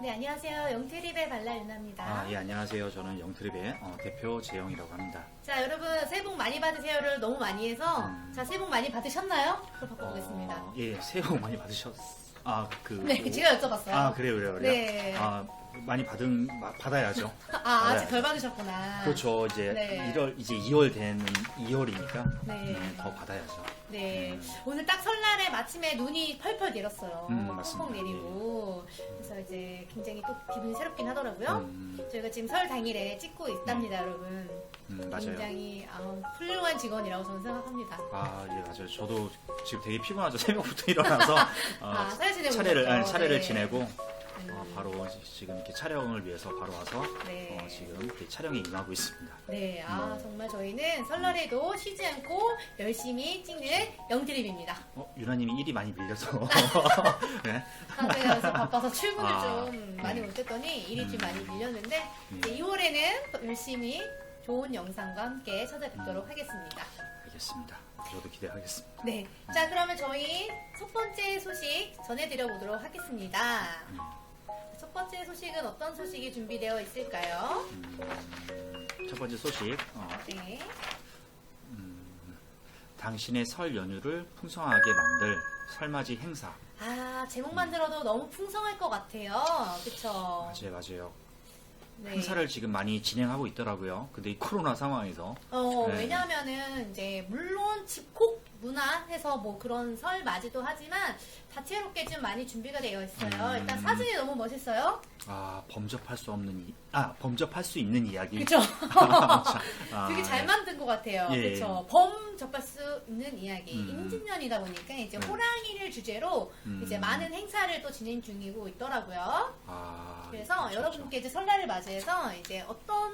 네, 안녕하세요. 영트립의 발랄 유나입니다. 아, 예, 안녕하세요. 저는 영트립의 어, 대표 재영이라고 합니다. 자, 여러분, 새해 복 많이 받으세요를 너무 많이 해서, 음. 자, 새해 복 많이 받으셨나요? 또 바꿔보겠습니다. 어, 예, 새해 복 많이 받으셨, 아, 그. 네, 뭐- 제가 여쭤봤어요. 아, 그래요, 그래요, 그래요. 네. 아, 많이 받은, 마- 받아야죠. 아, 아직 네. 덜 받으셨구나. 그렇죠. 이제 네. 1월, 이제 2월 되는 2월이니까. 네. 더 받아야죠. 네. 음. 오늘 딱 설날에 마침에 눈이 펄펄 내렸어요. 음, 맞습니다. 펑펑 내리고. 그래서 이제 굉장히 또 기분이 새롭긴 하더라고요. 음, 저희가 지금 설 당일에 찍고 있답니다, 여러분. 음, 맞아요. 굉장히 아, 훌륭한 직원이라고 저는 생각합니다. 아, 예, 맞아요. 저도 지금 되게 피곤하죠. 새벽부터 일어나서. 어, 아, 지내고 차례를, 오셨죠? 아니, 차례를 네. 지내고, 음, 어, 바로 지금 이렇게 촬영을 위해서 바로 와서, 네. 어, 지금 이렇게 촬영에 임하고 있습니다. 네, 아 음. 정말 저희는 설날에도 쉬지 않고 열심히 찍는 영드립입니다. 어, 유나님이 일이 많이 밀려서. 네. 아, 제가 요새 바빠서 출근을 아, 좀 네. 많이 못했더니 일이 좀 음. 많이 밀렸는데 음. 이제 2월에는 더 열심히 좋은 영상과 함께 찾아뵙도록 음. 하겠습니다. 알겠습니다. 저도 기대하겠습니다. 네, 자 그러면 저희 첫 번째 소식 전해드려 보도록 하겠습니다. 음. 첫 번째 소식은 어떤 소식이 준비되어 있을까요? 음, 첫 번째 소식. 어, 네, 음, 당신의 설 연휴를 풍성하게 만들 설맞이 행사. 아 제목만 들어도 너무 풍성할 것 같아요. 그쵸? 맞아요, 맞아요. 네. 행사를 지금 많이 진행하고 있더라고요. 근데 이 코로나 상황에서. 어, 네. 왜냐하면은 이제 물론 집콕 문화 해서 뭐 그런 설 맞이도 하지만 다채롭게 좀 많이 준비가 되어 있어요. 음. 일단 사진이 너무 멋있어요. 아, 범접할 수 없는 이, 아, 범접할 수 있는 이야기. 그쵸? 아, 되게 잘 네. 만든 것 같아요. 예, 그쵸? 범 접할 수 있는 이야기. 음. 임진년이다 보니까 이제 네. 호랑이를 주제로 음. 이제 많은 행사를 또 진행 중이고 있더라고요. 아, 그래서 그렇죠, 여러분께 이제 설날을 맞이해서 이제 어떤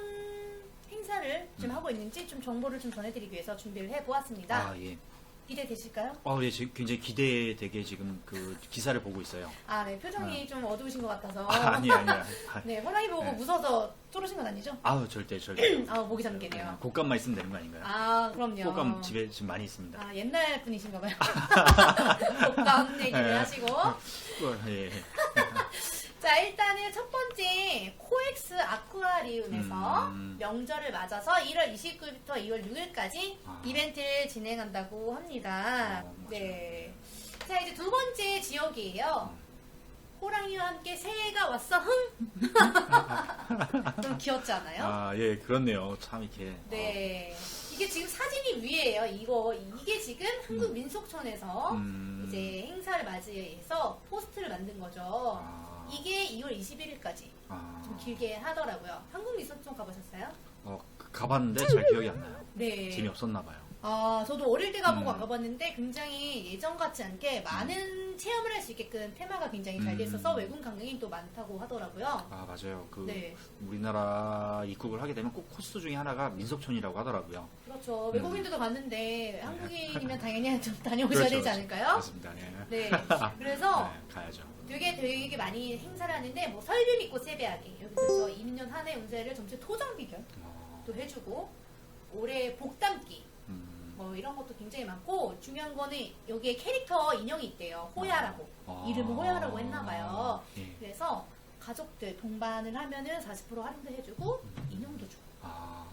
행사를 좀 음. 하고 있는지 좀 정보를 좀 전해드리기 위해서 준비를 해보았습니다. 아, 예. 기대되실까요? 어, 예, 지금 굉장히 기대되게 지금 그 기사를 보고 있어요. 아, 네. 표정이 좀 어두우신 것 같아서. 아, 아니, 아니, 아니. 아, 네, 호랑이 보고 네. 무서워서 쫄으신 건 아니죠? 아우, 절대, 절대. 아, 목이 잠기네요. 곶감만 있으면 되는 거 아닌가요? 아, 그럼요. 곶감 집에 지금 많이 있습니다. 아, 옛날 분이신가 봐요. 곶감 얘기를 네. 하시고. 어, 예, 예. 자, 일단은 첫 번째 코엑스 아쿠아리움에서 음. 명절을 맞아서 1월 29일부터 2월 6일까지 아. 이벤트를 진행한다고 합니다. 어, 맞아요. 네. 자, 이제 두 번째 지역이에요. 음. 호랑이와 함께 새해가 왔어, 흥! 좀 귀엽지 않아요? 아, 예, 그렇네요. 참 이렇게. 네. 이게 지금 사진이 위에요. 이거, 이게 지금 한국 민속촌에서 음. 이제 행사를 맞이해서 포스트를 만든 거죠. 아, 이게 2월 21일까지 아, 좀 길게 하더라고요. 한국민속촌 가보셨어요? 어, 그- 가봤는데 잘 기억이 안 나요. 네. 재미없었나 봐요. 아, 저도 어릴 때 가보고 음. 안 가봤는데 굉장히 예전 같지 않게 많은 체험을 할 수 있게끔 테마가 굉장히 잘 돼 있어서 음. 외국 관광객이 또 많다고 하더라고요. 아, 맞아요. 그 네. 우리나라 입국을 하게 되면 꼭 코스 중에 하나가 민속촌이라고 하더라고요. 그렇죠. 음. 외국인들도 갔는데 한국인이면 당연히 좀 다녀오셔야 그렇죠, 되지 그렇죠. 않을까요? 맞습니다. 네. 네. 그래서 네, 가야죠. 되게 되게 많이 행사를 하는데 뭐 설비 믿고 세배하기. 여기서 2년 한 해 운세를 전체 토장 비결도 어, 해주고 올해 복 담기 음, 뭐 이런 것도 굉장히 많고 중요한 거는 여기에 캐릭터 인형이 있대요. 호야라고. 아. 이름을 호야라고 했나봐요. 예. 그래서 가족들 동반을 하면은 40% 할인도 해주고 인형도 주고. 아,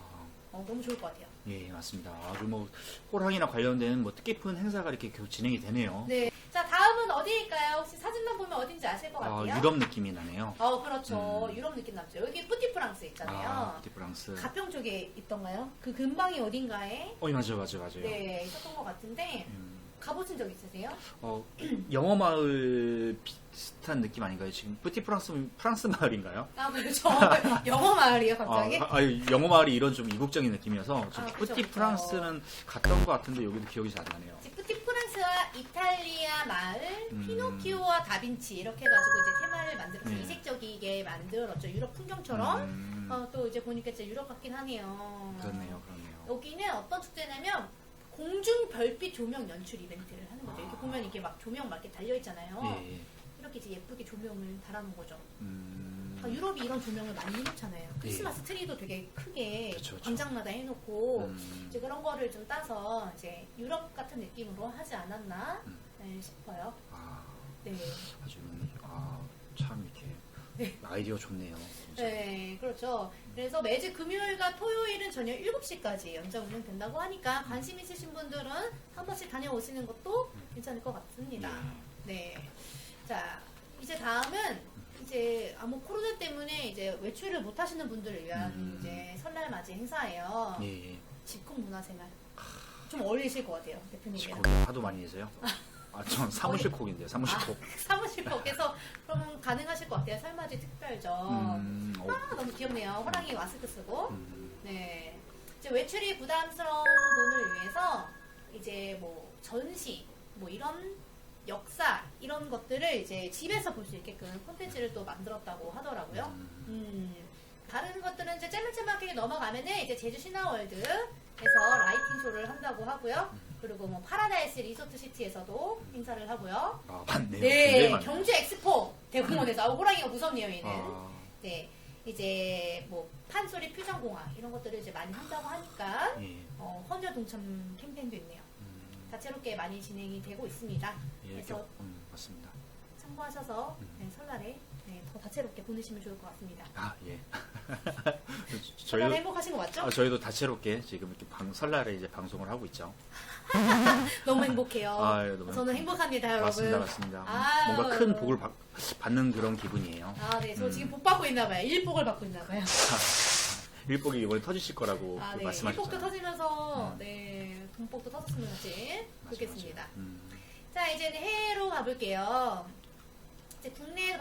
어, 너무 좋을 것 같아요 예, 맞습니다. 아주 뭐 호랑이나 관련된 뭐 뜻깊은 행사가 이렇게 계속 진행이 되네요. 네. 자 다음은 어디일까요? 혹시 사진만 보면 어딘지 아실 것 아, 같아요? 유럽 느낌이 나네요. 어 그렇죠 음. 유럽 느낌 나죠 여기 뿌티프랑스 있잖아요 아, 프랑스. 가평 쪽에 있던가요? 그 근방이 어딘가에 어, 맞아요, 맞아요, 맞아요. 네 있었던 것 같은데 음, 가보신 적 있으세요? 어, 영어 마을 비슷한 느낌 아닌가요? 지금 뿌티 프랑스 프랑스 마을인가요? 아 그렇죠 영어 마을이요 갑자기? 아, 아, 영어 마을이 이런 좀 이국적인 느낌이어서 좀 아, 그쵸, 뿌티 그쵸. 프랑스는 갔던 것 같은데 여기도 기억이 잘 안 나네요. 지프티 프랑스와 이탈리아 마을, 음. 피노키오와 다빈치 이렇게 해가지고 이제 테마를 만들어서 네. 이색적이게 만들었죠. 유럽 풍경처럼. 음, 어, 또 이제 보니까 진짜 유럽 같긴 하네요. 그렇네요, 그렇네요. 여기는 어떤 축제냐면 공중 별빛 조명 연출 이벤트를 하는 거죠. 이렇게 아. 보면 이게 막 조명 막 이렇게 달려 있잖아요. 예, 예. 이렇게 이제 예쁘게 조명을 달아놓은 거죠. 음, 아, 유럽이 이런 조명을 많이 해놓잖아요. 크리스마스 트리도 되게 크게 그쵸, 그쵸. 광장마다 해놓고 음, 이제 그런 거를 좀 따서 이제 유럽 같은 느낌으로 하지 않았나 음. 네, 싶어요. 아, 네. 아주 아, 참 이렇게 네. 아이디어 좋네요. 진짜. 네, 그렇죠. 그래서 매주 금요일과 토요일은 저녁 7시까지 연장 운영된다고 하니까 관심 있으신 분들은 한 번씩 다녀오시는 것도 괜찮을 것 같습니다. 네. 자, 이제 다음은 이제 아무 코로나 때문에 이제 외출을 못 하시는 분들을 위한 음. 이제 설날 맞이 행사예요. 예, 예. 집콕 문화생활. 좀 어울리실 것 같아요, 대표님이랑. 거기 하도 많이 해서요. 아, 전 사무실 콕인데요. 사무실 콕. 사무실 콕에서 그러면 가능하실 것 같아요. 설맞이 특별전. 음, 어, 아, 너무 귀엽네요. 호랑이 마스크 쓰고. 음, 네. 이제 외출이 부담스러운 분을 위해서 이제 뭐 전시, 뭐 이런 역사 이런 것들을 이제 집에서 볼 수 있게끔 콘텐츠를 또 만들었다고 하더라고요. 음, 음, 다른 것들은 이제 짤막짤막하게 넘어가면은 이제 제주 신화월드 에서 라이팅 쇼를 한다고 하고요. 그리고 뭐 파라다이스 리소트 시티에서도 행사를 하고요. 아, 맞네요. 네, 굉장히 많네요. 경주 엑스포 대공원에서 아, 호랑이가 무섭네요, 얘는. 아, 네, 이제 뭐 판소리 퓨전 공학 이런 것들을 이제 많이 한다고 하니까 예. 어, 헌혈 동참 캠페인도 있네요. 음, 다채롭게 많이 진행이 되고 있습니다. 예, 그래서 겨- 음, 맞습니다. 참고하셔서 음. 네, 설날에 네, 더 다채롭게 보내시면 좋을 것 같습니다. 아, 예. 설날 저희도 행복하신 거 맞죠? 아, 저희도 다채롭게 지금 이렇게 방, 설날에 이제 방송을 하고 있죠. 너무 행복해요. 아, 예, 너무 저는 행복합니다, 여러분. 맞습니다, 맞습니다. 아유. 뭔가 큰 복을 받, 받는 그런 기분이에요. 아, 네, 저 음. 지금 복 받고 있나 봐요. 일복을 받고 있나 봐요. 일복이 이번에 터지실 거라고 아, 그 네, 말씀하셨잖아요. 일복도 터지면서 음. 네, 돈복도 터졌으면 좋겠습니다. 음. 자, 이제 해외로 가볼게요.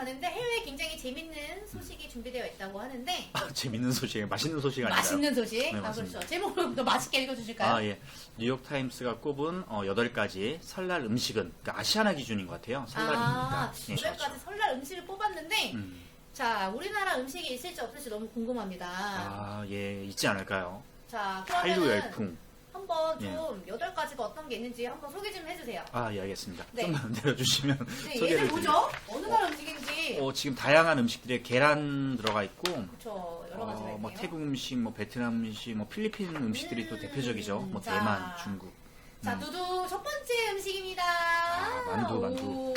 가는데 해외에 굉장히 재밌는 소식이 준비되어 있다고 하는데 아, 재밌는 소식, 맛있는 소식 아닌가요? 맛있는 소식. 네, 아, 맞습니다. 그렇죠. 제목을 더 맛있게 읽어주실까요? 아, 예. 뉴욕 타임스가 꼽은 어, 8가지 설날 음식은 그러니까 아시아나 기준인 것 같아요. 설날이니까. 아, 예, 그렇죠. 설날 음식을 뽑았는데, 음. 자, 우리나라 음식이 있을지 없을지 너무 궁금합니다. 아, 예, 있지 않을까요? 자, 한류 그러면 열풍. 한번 예. 좀 여덟 가지가 어떤 게 있는지 한번 소개 좀 해주세요. 아, 예, 알겠습니다. 네. 좀만 내려주시면 네, 소개를 얘는 드릴게요. 뭐죠? 어느 나라 음식인지. 어, 지금 다양한 음식들에 계란 들어가 있고, 그렇죠. 여러 가지가 어, 있네요. 뭐 태국 음식, 뭐 베트남 음식, 뭐 필리핀 음식들이 또 음, 대표적이죠. 뭐 자. 대만, 중국. 자, 음. 두두 첫 번째 음식입니다. 아, 만두, 만두. 오,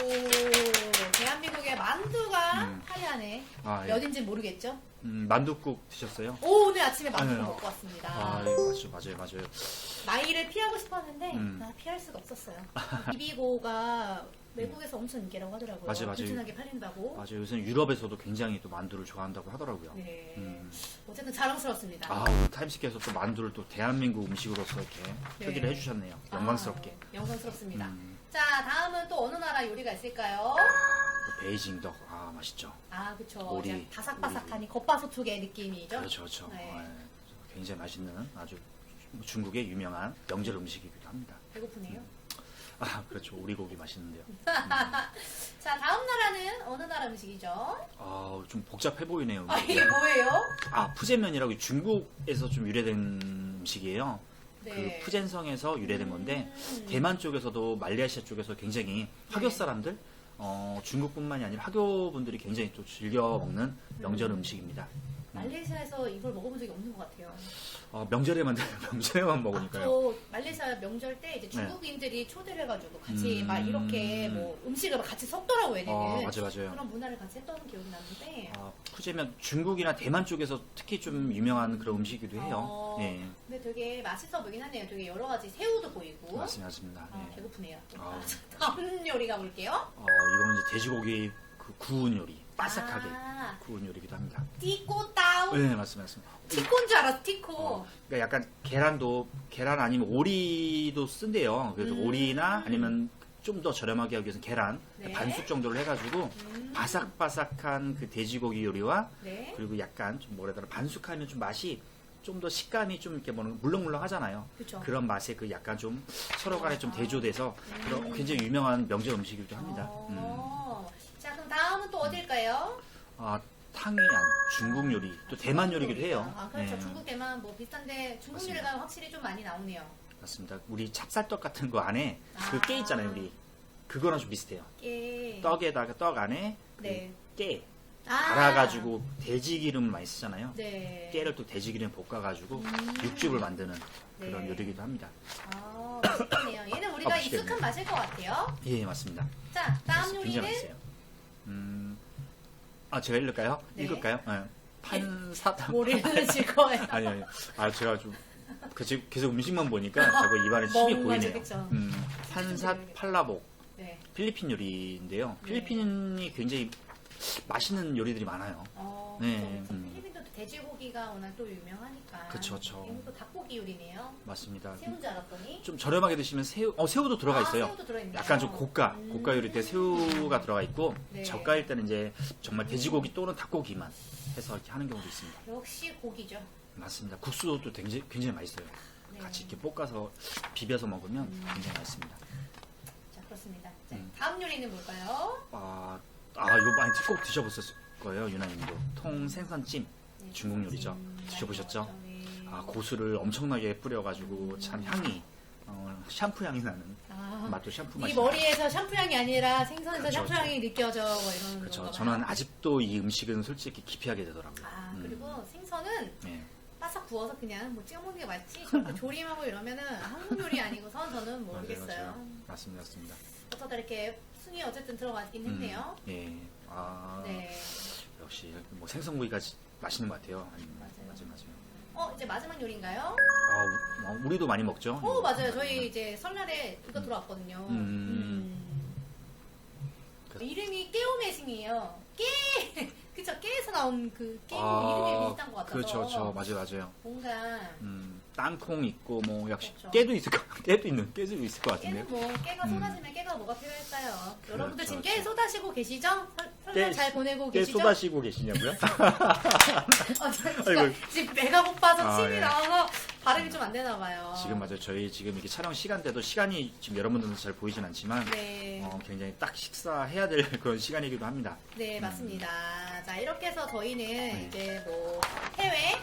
대한민국의 만두가 음. 화려하네. 아, 예. 어딘지 모르겠죠? 음, 만둣국 드셨어요? 오, 오늘 아침에 만두 아유. 먹고 왔습니다. 아, 예, 맞죠, 맞아요, 맞아요. 나이를 피하고 싶었는데 음. 아, 피할 수가 없었어요. 비비고가 외국에서 엄청 인기라고 하더라고요. 맞아요, 맞아요. 튼튼하게 팔린다고. 맞아요. 요새는 유럽에서도 굉장히 또 만두를 좋아한다고 하더라고요. 네. 음. 어쨌든 자랑스럽습니다. 아, 오늘 타임스께서 또 만두를 또 대한민국 음식으로서 이렇게 네. 표기를 해주셨네요. 영광스럽게. 아, 영광스럽습니다. 음, 자, 다음은 또 어느 나라 요리가 있을까요? 또 베이징 덕, 아, 맛있죠. 아, 그쵸. 오리, 이제 바삭바삭하니 겉바소촉의 느낌이죠. 그렇죠, 그렇죠. 네. 어, 예. 굉장히 맛있는 아주 중국의 유명한 명절 음식이기도 합니다. 배고프네요. 아, 그렇죠. 오리고기 맛있는데요. 자, 다음 나라는 어느 나라 음식이죠? 아, 좀 복잡해 보이네요. 아. 이게 뭐예요? 아, 푸젠면이라고 중국에서 좀 유래된 음식이에요. 네. 그 푸젠성에서 유래된 건데 음. 대만 쪽에서도 말레이시아 쪽에서 굉장히 화교 네. 사람들 어, 중국뿐만이 아니라 화교 분들이 굉장히 또 즐겨 먹는 명절 음. 음식입니다. 말레이시아에서 이걸 먹어본 적이 없는 것 같아요. 어, 명절에만 명절에만 아, 먹으니까요. 저 말레이시아 명절 때 이제 중국인들이 초대를 해가지고 같이 음. 막 이렇게 뭐 음식을 막 같이 섞더라고요, 얘네는. 어, 맞아요, 맞아요. 그런 문화를 같이 했던 기억이 나는데. 아, 푸젠면 중국이나 대만 쪽에서 특히 좀 유명한 그런 음식이기도 해요. 어, 예, 근데 되게 맛있어 보이긴 하네요. 되게 여러 가지 새우도 보이고. 맞습니다, 맞습니다. 아, 예. 배고프네요. 아. 다음 요리 가 볼게요. 어, 이거는 이제 돼지고기 그 구운 요리, 바삭하게 아, 구운 요리기도 합니다. 티꼬따오. 네, 맞습니다, 맞습니다. 티코인 줄 알았어, 티코. 어, 그러니까 약간 계란도 계란 아니면 오리도 쓴대요. 그래서 음. 오리나 아니면 좀 더 저렴하게 하기 위해서 계란 네. 반숙 정도를 해가지고 음. 바삭바삭한 그 돼지고기 요리와 네. 그리고 약간 좀 뭐라 해야 되나 반숙하면 좀 맛이 좀 더 식감이 좀 이렇게 뭐는 물렁물렁 하잖아요. 그쵸. 그런 맛에 그 약간 좀 서로 간에 좀 아. 대조돼서 음. 그런 굉장히 유명한 명절 음식이기도 합니다. 음. 어. 자, 그럼 다음은 또 어딜까요? 아, 탕이안 중국 요리 또 대만 요리기도 해요. 아, 그렇죠. 네. 중국, 대만 뭐 비슷한데 중국 맞습니다. 요리가 확실히 좀 많이 나오네요. 맞습니다. 우리 찹쌀떡 같은 거 안에 아. 그깨 있잖아요, 우리. 그거랑 좀 비슷해요. 깨. 떡에다가 떡 안에 그 네. 깨 아. 갈아가지고 돼지 기름 많이 쓰잖아요. 네. 깨를 또 돼지 기름 에 볶아가지고 음. 육즙을 만드는 그런 네. 요리기도 합니다. 아, 맛있겠네요. 얘는 우리 우리가 맛있겠네요. 익숙한 맛일 것 같아요. 예, 맞습니다. 자, 다음 굉장히 요리는 맛있어요. 음, 아 제가 읽을까요? 네. 읽을까요? 네. 판사 뭘 읽으실 거예요? 아니 아니. 아 제가 좀 그, 지금 계속 음식만 보니까 자꾸 입안에 침이 뭔가 고이네요. 그쵸? 음, 판사 팔라복 네. 필리핀 요리인데요. 네. 필리핀이 굉장히 맛있는 요리들이 많아요. 어, 네. 음. 돼지고기가 워낙 또 유명하니까. 그쵸, 그쵸. 이것도 닭고기 요리네요. 맞습니다. 새우인 줄 알았더니. 좀 저렴하게 드시면 새우, 어 새우도 들어가 아, 있어요. 새우도 들어있네요. 약간 좀 고가, 음. 고가 요리 때 새우가 들어가 있고 네. 저가일 때는 이제 정말 돼지고기 또는 닭고기만 해서 이렇게 하는 경우도 있습니다. 역시 고기죠. 맞습니다. 국수도 굉장히, 굉장히 맛있어요. 네. 같이 이렇게 볶아서 비벼서 먹으면 음. 굉장히 맛있습니다. 자, 그렇습니다. 자, 음. 다음 요리는 뭘까요? 아, 아 이거 많이 꼭 드셔보셨을 거예요, 유나님도. 통 생선찜. 네, 중국 요리죠. 음, 드셔보셨죠? 아, 고수를 엄청나게 뿌려가지고 참 향이, 어, 샴푸 향이 나는 아, 맛도 샴푸 이 맛이 머리에서 샴푸 향이 아니라 생선에서 그렇죠, 샴푸 향이 느껴져 뭐 이런 그렇죠. 건가 저는 봐요. 아직도 이 음식은 솔직히 기피하게 되더라고요. 아 음. 그리고 생선은 네. 바싹 구워서 그냥 뭐 찍어 먹는 게 맞지 저렇게 조림하고 이러면은 한국 요리 아니고선 저는 모르겠어요. 맞아요. 맞습니다, 맞습니다. 어쩌다 이렇게 순이 어쨌든 들어가긴 했네요. 음, 예. 아, 네. 역시 뭐 생선구이가 지- 맛있는 것 같아요. 아니, 맞아요. 맞아요, 맞아요. 어 이제 마지막 요리인가요? 아, 우- 어, 우리도 많이 먹죠. 어 맞아요. 저희 이제 설날에 이거 들어왔거든요. 음. 음. 그- 이름이 깨오매싱이에요. 깨 그쵸 깨에서 나온 그 게임 아, 이름이 비슷한 것 같아서 그렇죠, 그렇죠. 맞아요, 맞아요. 뭔가 음, 땅콩 있고 뭐 역시 그렇죠. 깨도 있을 거, 깨도 있는 깨도 있을 것 같은데요. 깨는 뭐 깨가 음. 쏟아지면 깨가 뭐가 필요할까요? 여러분들 지금 그렇죠. 깨 쏟아시고 계시죠? 설- 설날 깨- 잘 보내고 깨 계시죠? 쏟아시고 계시냐고요? 어, 저 지금, 아이고. 지금 배가 고파서 아, 침이 예. 나와서 발음이 좀 안 되나 봐요. 지금 맞아요. 저희 지금 이렇게 촬영 시간대도 시간이 지금 여러분들은 잘 보이진 않지만 네, 어, 굉장히 딱 식사해야 될 그런 시간이기도 합니다. 네 맞습니다. 자 이렇게 해서 저희는 네. 이제 뭐 해외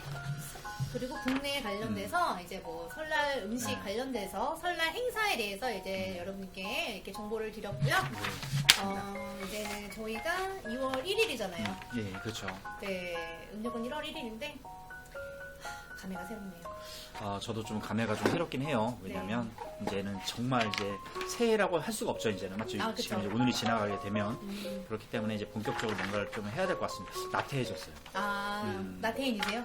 그리고 국내에 관련돼서 이제 뭐 설날 음식 네. 관련돼서 설날 행사에 대해서 이제 여러분께 이렇게 정보를 드렸고요. 어, 이제는 저희가 2월 1일이잖아요. 예, 그렇죠. 네, 음력은 1월 1일인데 감회가 새롭네요. 아, 저도 좀 감회가 좀 새롭긴 해요. 왜냐면 이제는 정말 이제 새해라고 할 수가 없죠. 이제는 맞죠? 아, 그쵸. 지금 이제 오늘이 지나가게 되면 음, 그렇기 때문에 이제 본격적으로 뭔가를 좀 해야 될 것 같습니다. 나태해졌어요. 아, 음. 나태인이세요?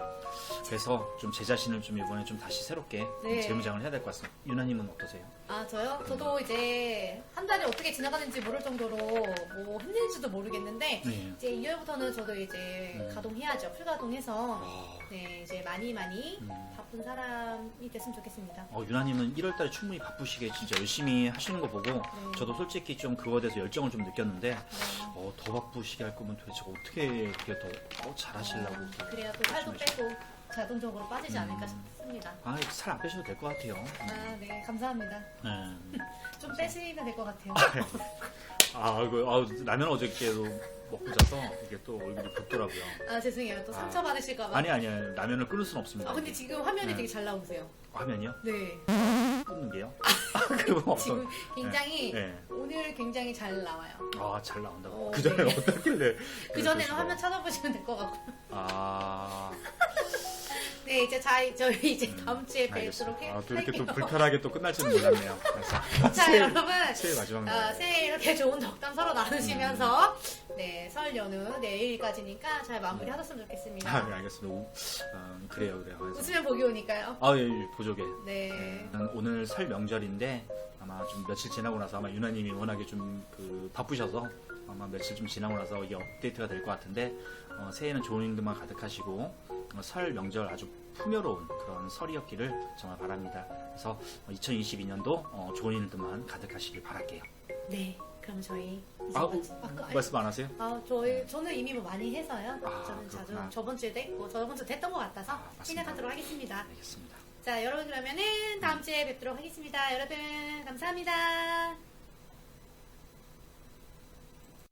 그래서 좀 제 자신을 좀 이번에 좀 다시 새롭게 네. 재무장을 해야 될 것 같습니다. 유나님은 어떠세요? 아, 저요? 저도 이제 한 달이 어떻게 지나가는지 모를 정도로 뭐 했는지도 모르겠는데 네. 이제 2월부터는 저도 이제 음. 가동해야죠. 풀가동해서 아, 네, 이제 많이 많이 음. 바쁜 사람 이 됐으면 좋겠습니다. 어, 유나님은 1월달에 충분히 바쁘시게 진짜 열심히 하시는 거 보고 저도 솔직히 좀 그거에 대해서 열정을 좀 느꼈는데 네. 어, 더 바쁘시게 할 거면 도대체 어떻게 그렇게 더 어, 잘하시려고 어, 그래야 또 살도 빼고 자동적으로 빠지지 않을까 음. 싶습니다. 아, 살 안 빼셔도 될 것 같아요. 아, 네, 감사합니다. 네. 좀 빼시면 될 것 같아요. 아, 이거 아, 라면 어저께도 먹고 자서 이게 또 얼굴이 붓더라고요. 아, 죄송해요. 또 아. 상처 받으실까봐. 아니 아니 아니, 라면을 끊을 수는 없습니다. 아, 근데 지금 화면이 네. 되게 잘 나오세요. 화면이요? 네. 끊는 게요? 그거 없어. 지금 굉장히 네. 오늘 굉장히 잘 나와요. 아, 잘 나온다고. 어, 그 전에 네. 어떻길래? 그 전에는 화면 찾아보시면 될 것 같고. 아, 네, 이제 자, 저희 이제 다음 주에 뵙도록 알겠습니다. 해- 아, 또 이렇게 또. 불편하게 또 끝날지는 몰랐네요. 그래서 자, 새해- 여러분. 새해 마지막 아, 날. 새해 이렇게 좋은 덕담 서로 나누시면서 네, 설 연휴 내일까지니까 잘 마무리 하셨으면 좋겠습니다. 아, 네, 알겠습니다. 우, 어, 그래요, 그래요. 그래서- 웃으면 복이 오니까요. 아, 예, 예, 보조개. 네. 음, 오늘 설 명절인데 아마 좀 며칠 지나고 나서 아마 유나님이 워낙에 좀 그 바쁘셔서 아마 며칠 좀 지나고 나서 이게 업데이트가 될 것 같은데 어, 새해는 좋은 일들만 가득하시고 어, 설 명절 아주 풍요로운 그런 설이었기를 정말 바랍니다. 그래서 2022년도 어, 좋은 일들만 가득하시길 바랄게요. 네. 그럼 저희 이제 아, 아, 말씀 안 하세요? 아, 저희 저는 이미 뭐 많이 해서요. 아, 저는 자주 그렇구나. 저번 주에 됐고 저번 주 됐던 것 같아서 아. 진행하도록 하겠습니다. 알겠습니다. 자, 여러분 그러면은 다음 주에 뵙도록 하겠습니다. 여러분 감사합니다.